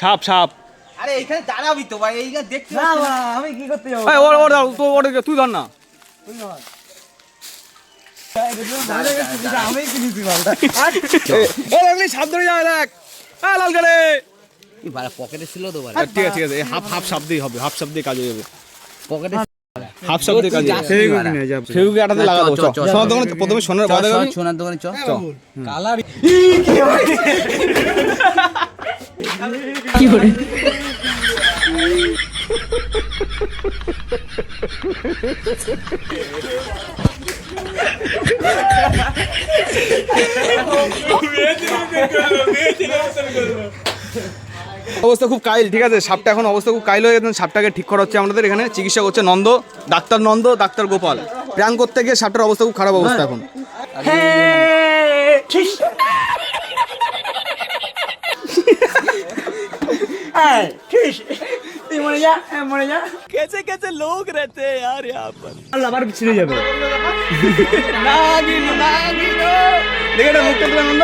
সাপ সাপ। আরে এইখানে দাঁড়াবি তো ভাই এইখানে দেখতে না আমি কি করতে যাব? এই ওর ওর তো ওর তুই ধর না। তুই ধর। এই দেখুন, দাঁড়িয়ে গেছে, কিন্তু আমিই কিনেছি মালটা। এ লাগলি সাপ ধরে যাবে দেখ। হ্যাঁ লাল গেলে পকেটে ছিল তো ঠিক আছে ঠিক আছে হাফ হাফ সাপ দিয়ে হবে হাফ সাপ দিয়ে কাজ হয়ে যাবে। পকেটে হাফ সাপ দিয়ে কাজ হয়ে আটাতে লাগা দেবো সোনার দোকানে প্রথমে সোনার চ, বাদে চ, যাবি চ চ অবস্থা খুব কাইল ঠিক আছে? সাপটা এখন অবস্থা খুব কাইল হয়ে গেছে। সাপটাকে ঠিক করা হচ্ছে আমাদের এখানে। চিকিৎসা করছে Nanda doctor Nanda doctor Gopal. Prank করতে গিয়ে সাপটার অবস্থা খুব খারাপ অবস্থা এখন। এই, ঠিক। তুই মরে যা, হ্যাঁ, মরে যা। कैसे कैसे लोग रहते हैं यार यहाँ पर আল্লাহ, আবার ছিঁড়ে যাবে। নাগিন নাগিন দেখে এটা মুখটা তুলে নন্দ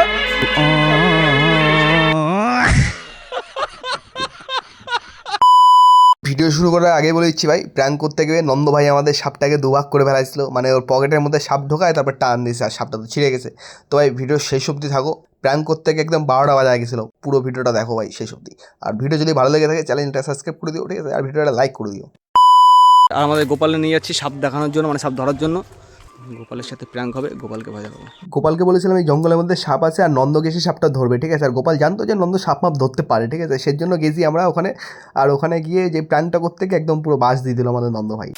ভিডিও শুরু করার আগে বলে দিচ্ছি ভাই প্র্যাঙ্ক করতে গিয়ে নন্দ ভাই আমাদের সাপটাকে দুভাগ করে ফেলাইছিল মানে ওর পকেটের মধ্যে সাপ ঢোকায় তারপর টান দিয়েছে আর সাপটা তো ছিঁড়ে গেছে তো ভাই ভিডিও শেষ অবধি থাকো প্র্যাঙ্ক করতে গিয়ে একদম বারোটা বাজা গেছিল। পুরো ভিডিওটা দেখো ভাই শেষ অবধি। আর ভিডিও যদি ভালো লেগে থাকে চ্যানেলটা সাবস্ক্রাইব করে দিও ঠিক আছে? আর ভিডিওটা লাইক করে দিও। আর আমাদের গোপালে নিয়ে যাচ্ছি সাপ দেখানোর জন্য মানে সাপ ধরার জন্য। গোপালের সাথে প্র্যাঙ্ক হবে গোপালকে ভাজা করব গোপালকে বলেছিলাম এই জঙ্গলের মধ্যে সাপ আছে আর নন্দ গেছে সাপটা ধরবে। ঠিক আছে? আর গোপাল জানতো যে নন্দ সাপ মাপ ধরতে পারে ঠিক আছে? সেই জন্য গেছি আমরা ওখানে। আর ওখানে গিয়ে যে প্র্যাঙ্কটা করতে গিয়ে একদম পুরো বাস দিয়ে দিল আমাদের নন্দ ভাই।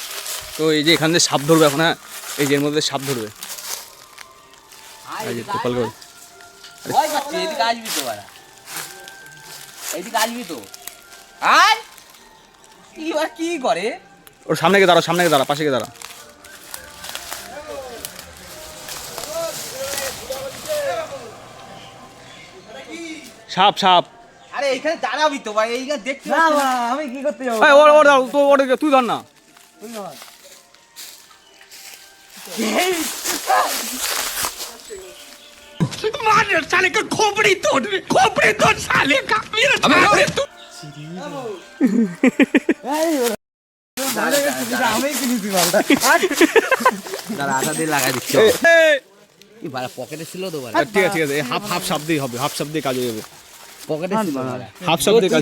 তো এই যে এখান থেকে সাপ ধরবে এখন হ্যাঁ? এই যে এর মধ্যে সাপ ধরবে। এই যে গোপালকে ভয় পাচ্ছি এদিকে আসবি তো বাড়া। এদিকে আসবি তো। আর কি আর কি করে? ওর সামনে গিয়ে দাঁড়া সামনে গিয়ে দাঁড়া পাশে গিয়ে দাঁড়া। সাপ সাপ। আরে এইখানে দাঁড়াবি তো ভাই এইখানে দেখতে না। আমি কি করতে যাব? এই ওর ওর তো ওর তুই ধর না। তুই ধর। मार साले का खोपड़ी तोड़ खोपड़ी तोड़ साले का मेरा ছিল ঠিক আছে ঠিক আছে। হাফ হাফ শব্দেই হবে হাফ শব্দে কাজ হয়ে যাবে। পকেটে হাফ শব্দে কাজ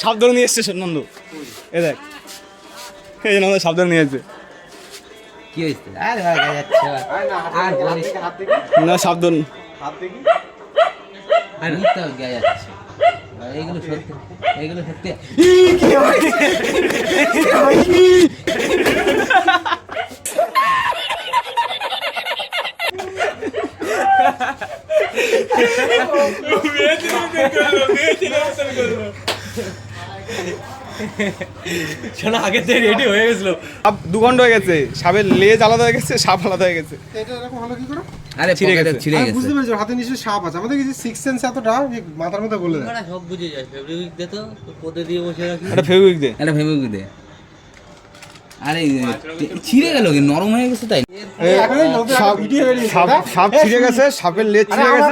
সাপ নিয়ে এসছে নন্দু। এ দেখ। এই যে নন্দু নিয়ে এসছে। কি হয়েছে? না। সাপ সত্যি সত্যি। যাচ্ছে বাড়া, এইগুলো সত্যি এইগুলো সত্যি সাপ দু ঘণ্টা হয়ে গেছে সাপের লেজ আলাদা হয়ে গেছে সাপ আলাদা হয়ে গেছে। এটা এরকম হলো কি করে? আরে ছিঁড়ে গেছে। ছিঁড়ে গেছে। বুঝতে পেরেছি হাতে নিশ্চয়ই সাপ আছে। আমাদের কিছু সিক্স সেন্স এতটা মাথার মধ্যে বলে দেয়। সব বুঝে যায় ফেব্রিক দে তো পদে দিয়ে বসে রাখি ফেভিক দে। এটা দে। আরে ছিঁড়ে গেল কি? নরম হয়ে গেছে তাই? সাপ না? ছিঁড়ে গেছে সাপের লেজ ছিঁড়ে গেছে।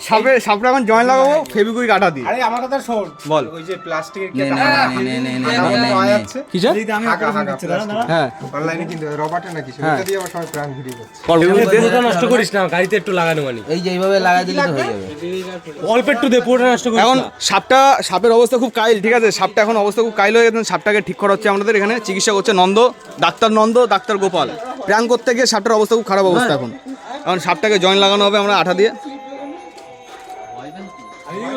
সাপে সাপটা এখন জয়েন লাগাবো ফেবিকুইক আটা দিয়ে। আরে আমার কথা শোন। বল। ওই যে প্লাস্টিকের কি আমি হ্যাঁ। অনলাইনে কিন্তু হ্যাঁ। দিয়ে আমার সময় প্রাণ ঘুরিয়ে যাচ্ছে নষ্ট করিস না গাড়িতে একটু লাগানো মানে। এই যে এইভাবে দিলে হয়ে যাবে। অল্প একটু দে পুরোটা নষ্ট করিস এখন সাপটা সাপের অবস্থা খুব কাইল ঠিক আছে? সাপটা এখন অবস্থা খুব কাইল হয়ে গেছে সাপটাকে ঠিক করা হচ্ছে আমাদের এখানে। চিকিৎসা করছে Nanda doctor Nanda doctor Gopal. Prank করতে গিয়ে সাপটার অবস্থা খুব খারাপ অবস্থা হ্যাঁ। এখন। এখন সাপটাকে জয়েন লাগানো হবে আমরা আঠা দিয়ে।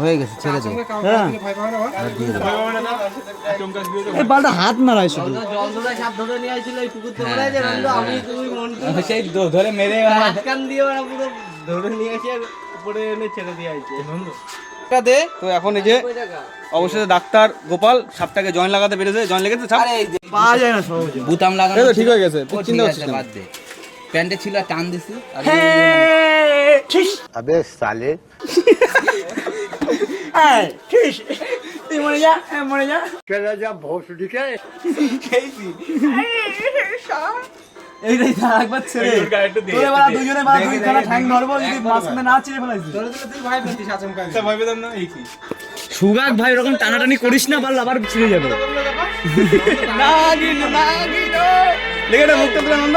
হয়ে গেছে ছেড়ে দে। এই বালটা হাত শুধু। সেই ধরে মেরে হাতকান দিয়ে ওরা পুরো ধরে নিয়ে এসে উপরে এনে ছেড়ে দিয়ে আইছে দে। তো এখন এই যে অবশেষে ডাক্তার গোপাল সাপটাকে জয়েন লাগাতে পেরেছে। জয়েন লেগেছে সাপ? আরে এই যে পাওয়া যায় না সহজে। বুতাম লাগানো ঠিক ছিল। হয়ে গেছে, তুই চিন্তা করছিস বাদ দে। প্যান্টে ছিল আর টান দিছি। আর এই, ঠিক তুই মরে যা এ, মরে যা চলে যা ভোসডিকে এইটাই থাক একবার ছেড়ে তোরে বাড়া দুজনে বাড়া দুই খানা ঠ্যাং ধরবো যদি মাঝখানে না ছিঁড়ে ফেলাইছি সুগাক ভাই ওরকম টানাটানি করিস না পারলে আবার ছিঁড়ে যাবে। লেগে এটা মুখটা তুলে আনন্দ।